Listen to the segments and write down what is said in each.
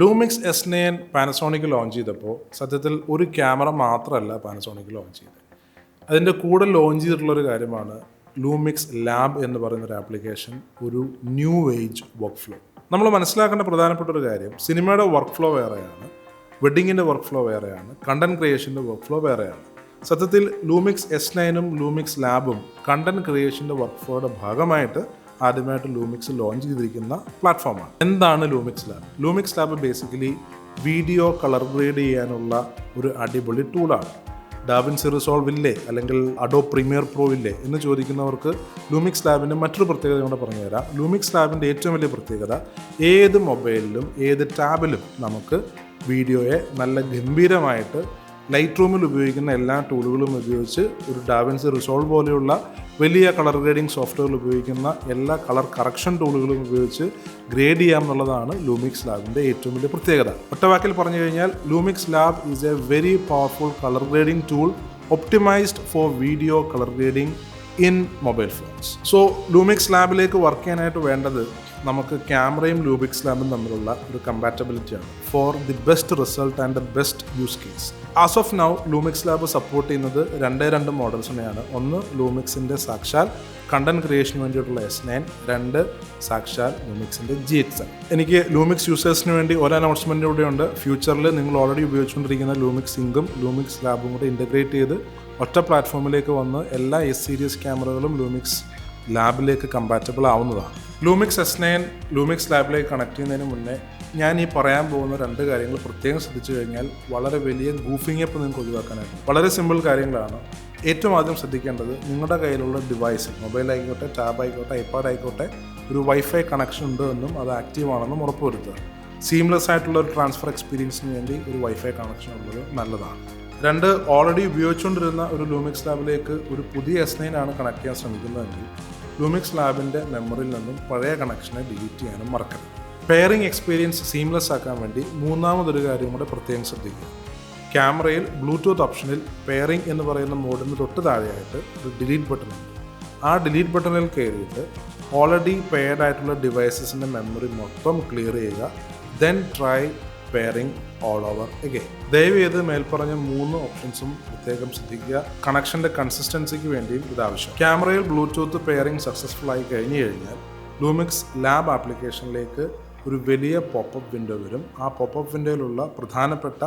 Lumix S nine Panasonic launch ചെയ്തപ്പോൾ സത്യത്തിൽ ഒരു ക്യാമറ മാത്രമല്ല പാനസോണിക് ലോഞ്ച് ചെയ്തത്. അതിന്റെ കൂടെ ലോഞ്ച് ചെയ്തിട്ടുള്ള ഒരു കാര്യമാണ് ലൂമിക്സ് ലാബ് എന്ന് പറയുന്ന ഒരു ആപ്ലിക്കേഷൻ ഒരു ന്യൂ ഏജ് വർക്ക് ഫ്ലോ നമ്മൾ മനസ്സിലാക്കേണ്ട പ്രധാനപ്പെട്ട ഒരു കാര്യം സിനിമയുടെ വർക്ക് ഫ്ലോ വേറെയാണ് വെഡിങ്ങിന്റെ വർക്ക് ഫ്ലോ വേറെയാണ് കണ്ടന്റ് ക്രിയേഷന്റെ വർക്ക് ഫ്ലോ വേറെയാണ്. സത്യത്തിൽ ലൂമിക്സ് എസ് നയനും ലൂമിക്സ് ലാബും കണ്ടന്റ് ക്രിയേഷന്റെ വർക്ക് ഫ്ലോയുടെ ഭാഗമായിട്ട് ആദ്യമായിട്ട് ലൂമിക്സ് ലോഞ്ച് ചെയ്തിരിക്കുന്ന പ്ലാറ്റ്ഫോമാണ് എന്താണ് Lumix Lab Lumix Lab basically video colour grade ചെയ്യാനുള്ള ഒരു അടിപൊളി ടൂളാണ് ഡാവിൻസി റിസോൾവ് ഇല്ലേ? അല്ലെങ്കിൽ അഡോ പ്രീമിയർ പ്രോ ഇല്ലേ? എന്ന് ചോദിക്കുന്നവർക്ക് ലൂമിക്സ് ലാബിന്റെ മറ്റൊരു പ്രത്യേകത കൂടെ പറഞ്ഞു തരാം ലൂമിക്സ് ലാബിന്റെ ഏറ്റവും വലിയ പ്രത്യേകത ഏത് മൊബൈലിലും ഏത് ടാബിലും നമുക്ക് വീഡിയോയെ നല്ല ഗംഭീരമായിട്ട് ലൈറ്റ് റൂമിൽ ഉപയോഗിക്കുന്ന എല്ലാ ടൂളുകളും ഉപയോഗിച്ച് ഒരു ഡാവിൻസ് റിസോൾവ് പോലെയുള്ള വലിയ കളർ ഗ്രേഡിംഗ് സോഫ്റ്റ്വെയർ ഉപയോഗിക്കുന്ന എല്ലാ കളർ കറക്ഷൻ ടൂളുകളും ഉപയോഗിച്ച് ഗ്രേഡ് ചെയ്യാം എന്നുള്ളതാണ് ലൂമിക്സ് ലാബിന്റെ ഏറ്റവും വലിയ പ്രത്യേകത. ഒറ്റവാക്കിൽ പറഞ്ഞു കഴിഞ്ഞാൽ Lumix lab is a very powerful colour grading tool optimised for video colour grading in mobile phones. So Lumix ലാബിലേക്ക് work ചെയ്യാനായിട്ട് വേണ്ടത് നമുക്ക് ക്യാമറയും ലൂബിക്സ് ലാബും തമ്മിലുള്ള ഒരു കമ്പാറ്റബിലിറ്റിയാണ് for the best result and the best use case as of now Lumix Lab support ചെയ്യുന്നത് രണ്ടേ രണ്ട് മോഡൽസിനെയാണ് ഒന്ന് ലൂമിക്സിന്റെ സാക്ഷാൽ കണ്ടന്റ് ക്രിയേഷന് വേണ്ടിയിട്ടുള്ള എസ് നയൻ രണ്ട് സാക്ഷാൽ ലൂമിക്സിന്റെ ജി എക്സ് എനിക്ക് ലൂമിക്സ് യൂസേഴ്സിന് വേണ്ടി ഒരു അനൗൺസ്മെന്റ് ഉണ്ട്. ഫ്യൂച്ചറിൽ നിങ്ങൾ ഓൾറെഡി ഉപയോഗിച്ചുകൊണ്ടിരിക്കുന്ന ലൂമിക്സ് സിങ്കും ലൂമിക്സ് ലാബും കൂടെ ഇന്റഗ്രേറ്റ് ചെയ്ത് ഒറ്റ പ്ലാറ്റ്ഫോമിലേക്ക് വന്ന് എല്ലാ എസ് സീരീസ് ക്യാമറകളും ലൂമിക്സ് ലാബിലേക്ക് കമ്പാറ്റബിൾ ആവുന്നതാണ്. ലൂമിക്സ് എസ് നയൻ ലൂമിക്സ് ലാബിലേക്ക് കണക്ട് ചെയ്യുന്നതിന് മുന്നേ ഞാൻ ഈ പറയാൻ പോകുന്ന രണ്ട് കാര്യങ്ങൾ പ്രത്യേകം ശ്രദ്ധിച്ചു കഴിഞ്ഞാൽ വളരെ വലിയ ഗൂഫിംഗ് അപ്പ് നിങ്ങൾക്ക് ഒഴിവാക്കാനായിട്ട്. വളരെ സിമ്പിൾ കാര്യങ്ങളാണ്. ഏറ്റവും ആദ്യം ശ്രദ്ധിക്കേണ്ടത് നിങ്ങളുടെ കയ്യിലുള്ള ഡിവൈസ് മൊബൈൽ ആയിക്കോട്ടെ ടാബ് ആയിക്കോട്ടെ ഐപാഡ് ആയിക്കോട്ടെ ഒരു വൈഫൈ കണക്ഷൻ ഉണ്ട് എന്നും അത് ആക്റ്റീവ് ആണെന്നും ഉറപ്പുവരുത്തുക. സീംലെസ് ആയിട്ടുള്ള ഒരു ട്രാൻസ്ഫർ എക്സ്പീരിയൻസിന് വേണ്ടി ഒരു വൈഫൈ കണക്ഷൻ ഉള്ളത് നല്ലതാണ്. രണ്ട് ഓൾറെഡി ഉപയോഗിച്ചുകൊണ്ടിരുന്ന ഒരു ലൂമിക്സ് ലാബിലേക്ക് ഒരു പുതിയ എസ് നൈനാണ് കണക്ട് ചെയ്യാൻ ശ്രമിക്കുന്നതെങ്കിൽ ലൂമിക്സ് ലാബിന്റെ മെമ്മറിയിൽ നിന്നും പഴയ കണക്ഷനെ ഡിലീറ്റ് ചെയ്യാനും മറക്കരുത്. പെയറിംഗ് എക്സ്പീരിയൻസ് സീംലെസ് ആക്കാൻ വേണ്ടി മൂന്നാമതൊരു കാര്യം കൂടെ പ്രത്യേകം ശ്രദ്ധിക്കുക. ക്യാമറയിൽ ബ്ലൂടൂത്ത് ഓപ്ഷനിൽ പെയറിംഗ് എന്ന് പറയുന്ന മോഡിന് തൊട്ട് താഴെയായിട്ട് ഒരു ഡിലീറ്റ് ബട്ടൺ ഉണ്ട്. ആ ഡിലീറ്റ് ബട്ടണിൽ കയറിയിട്ട് ഓൾറെഡി പെയർഡ് ആയിട്ടുള്ള ഡിവൈസസിന്റെ മെമ്മറി മൊത്തം ക്ലിയർ ചെയ്യുക then try pairing all over again ദയവ് ചെയ്ത് മേൽപ്പറഞ്ഞ മൂന്ന് ഓപ്ഷൻസും പ്രത്യേകം ശ്രദ്ധിക്കുക. കണക്ഷന്റെ കൺസിസ്റ്റൻസിക്ക് വേണ്ടിയും ഇത് ആവശ്യം ക്യാമറയിൽ ബ്ലൂടൂത്ത് പെയറിംഗ് സക്സസ്ഫുൾ ആയി കഴിഞ്ഞു കഴിഞ്ഞാൽ ലൂമിക്സ് ലാബ് ആപ്ലിക്കേഷനിലേക്ക് ഒരു വലിയ പോപ്പപ്പ് വിൻഡോ വരും. ആ പോപ്പപ്പ് വിൻഡോയിലുള്ള പ്രധാനപ്പെട്ട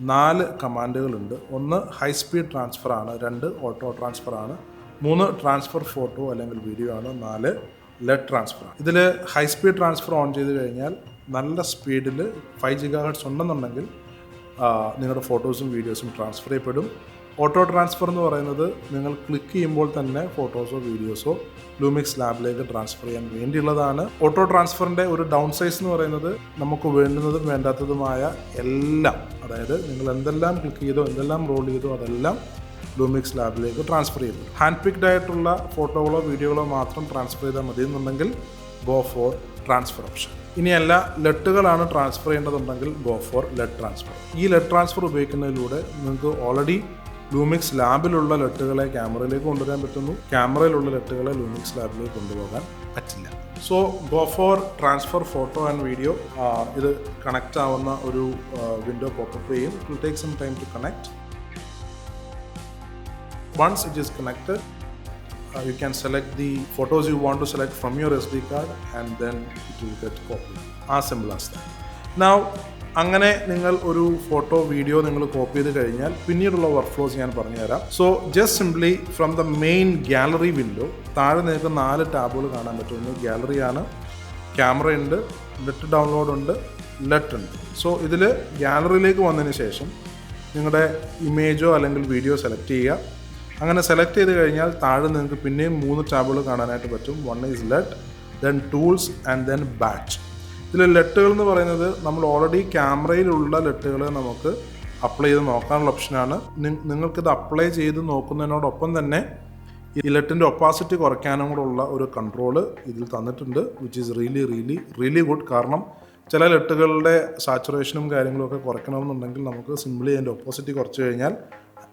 നാല് കമാൻഡുകളുണ്ട് ഒന്ന് ഹൈ സ്പീഡ് ട്രാൻസ്ഫർ ആണ് രണ്ട് ഓട്ടോ ട്രാൻസ്ഫർ ആണ് മൂന്ന് ട്രാൻസ്ഫർ ഫോട്ടോ അല്ലെങ്കിൽ വീഡിയോ ആണ് നാല് ലെഡ് ട്രാൻസ്ഫർ ഇതിൽ ഹൈ സ്പീഡ് ട്രാൻസ്ഫർ ഓൺ ചെയ്ത് കഴിഞ്ഞാൽ നല്ല സ്പീഡിൽ ഫൈവ് ജിഗാ ഹെർട്സ് ഉണ്ടെന്നുണ്ടെങ്കിൽ നിങ്ങളുടെ ഫോട്ടോസും വീഡിയോസും ട്രാൻസ്ഫർ ചെയ്യപ്പെടും. ഓട്ടോ ട്രാൻസ്ഫർ എന്ന് പറയുന്നത് നിങ്ങൾ ക്ലിക്ക് ചെയ്യുമ്പോൾ തന്നെ ഫോട്ടോസോ വീഡിയോസോ ലൂമിക്സ് ലാബിലേക്ക് ട്രാൻസ്ഫർ ചെയ്യാൻ വേണ്ടിയുള്ളതാണ്. ഓട്ടോ ട്രാൻസ്ഫറിന്റെ ഒരു ഡൗൺ സൈസ് എന്ന് പറയുന്നത് നമുക്ക് വേണ്ടുന്നതും വേണ്ടാത്തതുമായ എല്ലാം അതായത് നിങ്ങൾ എന്തെല്ലാം ക്ലിക്ക് ചെയ്തോ എന്തെല്ലാം റോൾ ചെയ്തോ അതെല്ലാം ലൂമിക്സ് ലാബിലേക്ക് ട്രാൻസ്ഫർ ചെയ്തു. ഹാൻഡ് പിക്ഡ് ആയിട്ടുള്ള ഫോട്ടോകളോ വീഡിയോകളോ മാത്രം ട്രാൻസ്ഫർ ചെയ്താൽ മതി എന്നുണ്ടെങ്കിൽ ഗോ ഫോർ ട്രാൻസ്ഫർ ഓപ്ഷൻ ഇനിയല്ല ലെറ്റുകളാണ് ട്രാൻസ്ഫർ ചെയ്യേണ്ടതുണ്ടെങ്കിൽ ഗോ ഫോർ ലെറ്റ് ട്രാൻസ്ഫർ ഈ ലെറ്റ് ട്രാൻസ്ഫർ ഉപയോഗിക്കുന്നതിലൂടെ നിങ്ങൾക്ക് ഓൾറെഡി ലൂമിക്സ് ലാബിലുള്ള ലെറ്റുകളെ ക്യാമറയിലേക്ക് കൊണ്ടുവരാൻ പറ്റുന്നു. ക്യാമറയിലുള്ള ലെറ്റുകളെ ലൂമിക്സ് ലാബിലേക്ക് കൊണ്ടുപോകാൻ പറ്റില്ല. So go for transfer photo and video ഇത് കണക്റ്റ് ആവുന്ന ഒരു വിൻഡോ പോപ്പപ്പ് ചെയ്യും. Will take some time to connect once it is connected uh, you can select the photos you want to select from your sd card and then it will get copied. as simple as that. Now അങ്ങനെ നിങ്ങൾ ഒരു photo video നിങ്ങൾ copy ചെയ്ത് കഴിഞ്ഞാൽ പിന്നീടുള്ള work flows ഞാൻ പറഞ്ഞുതരാം. So just simply from the main gallery window താഴെ നിങ്ങൾക്ക് നാല് ടാബുകൾ കാണാൻ പറ്റും. ഒന്ന് ഗാലറിയാണ് ക്യാമറ ഉണ്ട് ലെറ്റ് ഡൗൺലോഡ് ഉണ്ട് ലെറ്റ് ഉണ്ട്. സോ ഇതിൽ ഗാലറിയിലേക്ക് വന്നതിന് ശേഷം നിങ്ങളുടെ ഇമേജോ അല്ലെങ്കിൽ വീഡിയോ സെലക്ട് ചെയ്യുക. അങ്ങനെ സെലക്ട് ചെയ്ത് കഴിഞ്ഞാൽ താഴെ നിങ്ങൾക്ക് പിന്നെയും മൂന്ന് ടാബുകൾ കാണാനായിട്ട് പറ്റും. One is LUT then tools and then batch ഇതിൽ ലെറ്റുകൾ എന്ന് പറയുന്നത് നമ്മൾ ഓൾറെഡി ക്യാമറയിലുള്ള ലെറ്റുകൾ നമുക്ക് അപ്ലൈ ചെയ്ത് നോക്കാനുള്ള ഓപ്ഷനാണ് നിങ്ങൾക്കിത് അപ്ലൈ ചെയ്ത് നോക്കുന്നതിനോടൊപ്പം തന്നെ ഈ ലെറ്റിന്റെ ഒപ്പാസിറ്റി കുറയ്ക്കാനും കൂടെ ഉള്ള ഒരു കൺട്രോൾ ഇതിൽ തന്നിട്ടുണ്ട് which is really really really good കാരണം ചില ലെട്ടുകളുടെ സാച്ചുറേഷനും കാര്യങ്ങളും ഒക്കെ കുറയ്ക്കണമെന്നുണ്ടെങ്കിൽ നമുക്ക് സിമ്പിളി അതിന്റെ ഒപ്പോസിറ്റി കുറച്ച് കഴിഞ്ഞാൽ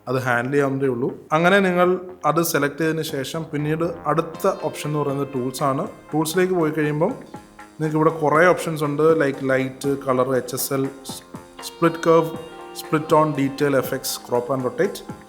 അത് ഹാൻഡിൽ ചെയ്യാവുന്നതേ ഉള്ളൂ. അങ്ങനെ നിങ്ങൾ അത് സെലക്ട് ചെയ്തതിന് ശേഷം പിന്നീട് അടുത്ത ഓപ്ഷൻ എന്ന് പറയുന്നത് ടൂൾസ് ആണ്. ടൂൾസിലേക്ക് പോയി കഴിയുമ്പം നിങ്ങൾക്ക് ഇവിടെ കുറേ ഓപ്ഷൻസ് ഉണ്ട്. Like light colour H S L split curve split on detail effects crop and rotate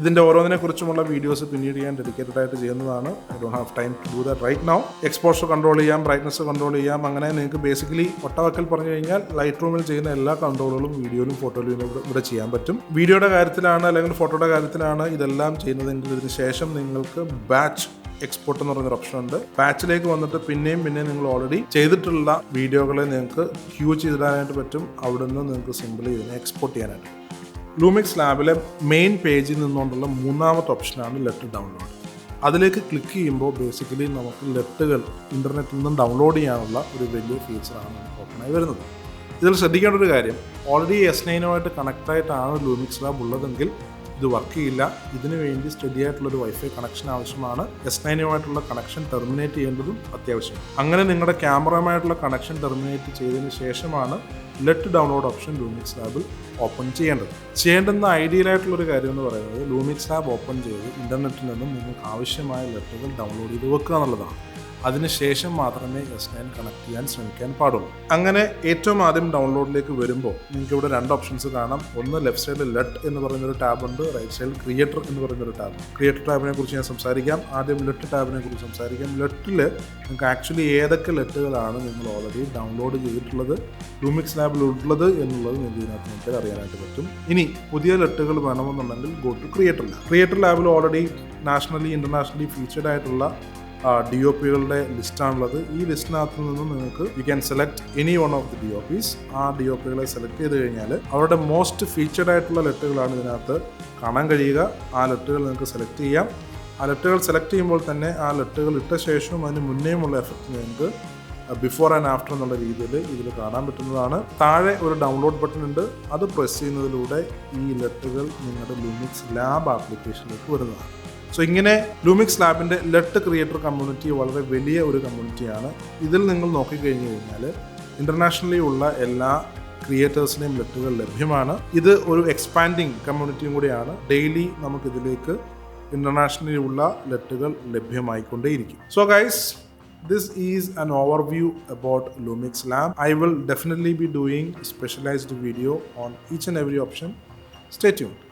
ഇതിന്റെ ഓരോന്നിനെ കുറിച്ചുമുള്ള വീഡിയോസ് പിന്നീട് ഞാൻ ഡെഡിക്കേറ്റഡ് ആയിട്ട് ചെയ്യുന്നതാണ്. I don't have time to do that right now exposure control ചെയ്യാം ബ്രൈറ്റ്നസ് കൺട്രോൾ ചെയ്യാം. അങ്ങനെ നിങ്ങൾക്ക് ബേസിക്കലി ഒട്ടവക്കൽ പറഞ്ഞു കഴിഞ്ഞാൽ ലൈറ്റ് റൂമിൽ ചെയ്യുന്ന എല്ലാ കൺട്രോളുകളും വീഡിയോയിലും ഫോട്ടോയിലും ഇവിടെ ചെയ്യാൻ പറ്റും. വീഡിയോയുടെ കാര്യത്തിലാണ് അല്ലെങ്കിൽ ഫോട്ടോയുടെ കാര്യത്തിലാണ് ഇതെല്ലാം ചെയ്യുന്നതെങ്കിൽ ഇതിന് ശേഷം നിങ്ങൾക്ക് ബാച്ച് എക്സ്പോർട്ട് എന്ന് പറയുന്ന ഓപ്ഷൻ ഉണ്ട്. ബാച്ചിലേക്ക് വന്നിട്ട് പിന്നെയും പിന്നെയും നിങ്ങൾ ഓൾറെഡി ചെയ്തിട്ടുള്ള വീഡിയോകളെ നിങ്ങൾക്ക് ക്യൂ ചെയ്തിടാനായിട്ട് പറ്റും. അവിടുന്ന് നിങ്ങൾക്ക് സിമ്പിൾ ഇതിനെ എക്സ്പോർട്ട് ചെയ്യാനായിട്ട്. ലൂമിക്സ് ലാബിലെ മെയിൻ പേജിൽ നിന്നുകൊണ്ടുള്ള മൂന്നാമത്തെ ഓപ്ഷനാണ് ലെറ്റർ ഡൗൺലോഡ് അതിലേക്ക് ക്ലിക്ക് ചെയ്യുമ്പോൾ ബേസിക്കലി നമുക്ക് ലെറ്റുകൾ ഇന്റർനെറ്റിൽ നിന്നും ഡൗൺലോഡ് ചെയ്യാനുള്ള ഒരു വലിയ ഫീച്ചറാണ് നമുക്ക് ഓപ്പണായി വരുന്നത്. ഇതിൽ ശ്രദ്ധിക്കേണ്ട ഒരു കാര്യം ഓൾറെഡി എസ് നൈനുമായിട്ട് കണക്റ്റായിട്ടാണ് ലൂമിക്സ് ലാബ് ഉള്ളതെങ്കിൽ ഇത് വർക്ക് ചെയ്യില്ല. ഇതിനു വേണ്ടി സ്റ്റഡി ആയിട്ടുള്ള ഒരു വൈഫൈ കണക്ഷൻ ആവശ്യമാണ് എസ് നയനുമായിട്ടുള്ള കണക്ഷൻ ടെർമിനേറ്റ് ചെയ്യേണ്ടതും അത്യാവശ്യം അങ്ങനെ നിങ്ങളുടെ ക്യാമറയുമായിട്ടുള്ള കണക്ഷൻ ടെർമിനേറ്റ് ചെയ്തതിന് ശേഷമാണ് ലെറ്റ് ഡൗൺലോഡ് ഓപ്ഷൻ ലൂമിക്സ് ലാബിൽ ഓപ്പൺ ചെയ്യേണ്ടത്. ചെയ്യേണ്ടുന്ന ഐഡിയൽ ആയിട്ടുള്ള ഒരു കാര്യം എന്ന് പറയുന്നത് ലൂമിക്സ് ലാബ് ഓപ്പൺ ചെയ്ത് ഇന്റർനെറ്റിൽ നിന്നും നിങ്ങൾക്ക് ആവശ്യമായ ലെറ്ററുകൾ ഡൗൺലോഡ് ചെയ്ത് വെക്കുക എന്നുള്ളതാണ്. അതിനുശേഷം മാത്രമേ എസ് നയൻ കണക്ട് ചെയ്യാൻ ശ്രമിക്കാൻ പാടുള്ളൂ. അങ്ങനെ ഏറ്റവും ആദ്യം ഡൗൺലോഡിലേക്ക് വരുമ്പോൾ നിങ്ങൾക്ക് ഇവിടെ രണ്ട് ഓപ്ഷൻസ് കാണാം. ഒന്ന് ലെഫ്റ്റ് സൈഡിൽ ലെറ്റ് എന്ന് പറയുന്നൊരു ടാബ് ഉണ്ട് റൈറ്റ് സൈഡിൽ ക്രിയേറ്റർ എന്ന് പറയുന്നൊരു ടാബ് ക്രിയേറ്റർ ടാബിനെ കുറിച്ച് ഞാൻ സംസാരിക്കാം. ആദ്യം ലെറ്റ് ടാബിനെ കുറിച്ച് സംസാരിക്കാം. ലെറ്റിൽ നിങ്ങൾക്ക് ആക്ച്വലി ഏതൊക്കെ ലെറ്റുകളാണ് നിങ്ങൾ ഓൾറെഡി ഡൗൺലോഡ് ചെയ്തിട്ടുള്ളത് ലൂമിക്സ് ലാബിൽ ഉള്ളത് എന്നുള്ളത് നിങ്ങൾക്ക് ഇതിനകത്ത് നിങ്ങൾക്ക് അറിയാനായിട്ട് പറ്റും. ഇനി പുതിയ ലെറ്റുകൾ വേണമെന്നുണ്ടെങ്കിൽ go to creator lab creator ലാബിൽ ഓൾറെഡി നാഷണലി ഇന്റർനാഷണലി ഫീച്ചേഡ് ആയിട്ടുള്ള ഡി ഒ പികളുടെ ലിസ്റ്റാണുള്ളത്. ഈ ലിസ്റ്റിനകത്ത് നിന്നും നിങ്ങൾക്ക് you can select any one of the D O Ps ആ ഡി ഒ പികളെ സെലക്ട് ചെയ്ത് കഴിഞ്ഞാൽ അവരുടെ മോസ്റ്റ് ഫീച്ചേർഡ് ആയിട്ടുള്ള ലെറ്റുകളാണ് ഇതിനകത്ത് കാണാൻ കഴിയുക. ആ ലെറ്ററുകൾ നിങ്ങൾക്ക് സെലക്ട് ചെയ്യാം. ആ ലെറ്റുകൾ സെലക്ട് ചെയ്യുമ്പോൾ തന്നെ ആ ലെറ്ററുകൾ ഇട്ട ശേഷവും അതിന് മുന്നേയുമുള്ള എഫക്റ്റ് നിങ്ങൾക്ക് ബിഫോർ ആൻഡ് ആഫ്റ്റർ എന്നുള്ള രീതിയിൽ ഇതിൽ കാണാൻ പറ്റുന്നതാണ്. താഴെ ഒരു ഡൗൺലോഡ് ബട്ടൺ ഉണ്ട്. അത് പ്രസ് ചെയ്യുന്നതിലൂടെ ഈ ലെറ്ററുകൾ നിങ്ങളുടെ ലിമിറ്റ്സ് ലാബ് ആപ്ലിക്കേഷനിലേക്ക് വരുന്നതാണ്. സോ ഇങ്ങനെ ലൂമിക്സ് ലാബിന്റെ ലെറ്റ് ക്രിയേറ്റർ കമ്മ്യൂണിറ്റി വളരെ വലിയ ഒരു കമ്മ്യൂണിറ്റിയാണ് ഇതിൽ നിങ്ങൾ നോക്കിക്കഴിഞ്ഞു കഴിഞ്ഞാൽ ഇന്റർനാഷണലി ഉള്ള എല്ലാ ക്രിയേറ്റേഴ്സിനെയും ലെറ്റുകൾ ലഭ്യമാണ്. ഇത് ഒരു എക്സ്പാൻഡിങ് കമ്മ്യൂണിറ്റിയും കൂടിയാണ്. ഡെയിലി നമുക്കിതിലേക്ക് ഇന്റർനാഷണലി ഉള്ള ലെറ്റുകൾ ലഭ്യമായിക്കൊണ്ടേയിരിക്കും. So guys this is an overview about lumix lab. I will definitely be doing specialized video on each and every option. Stay tuned.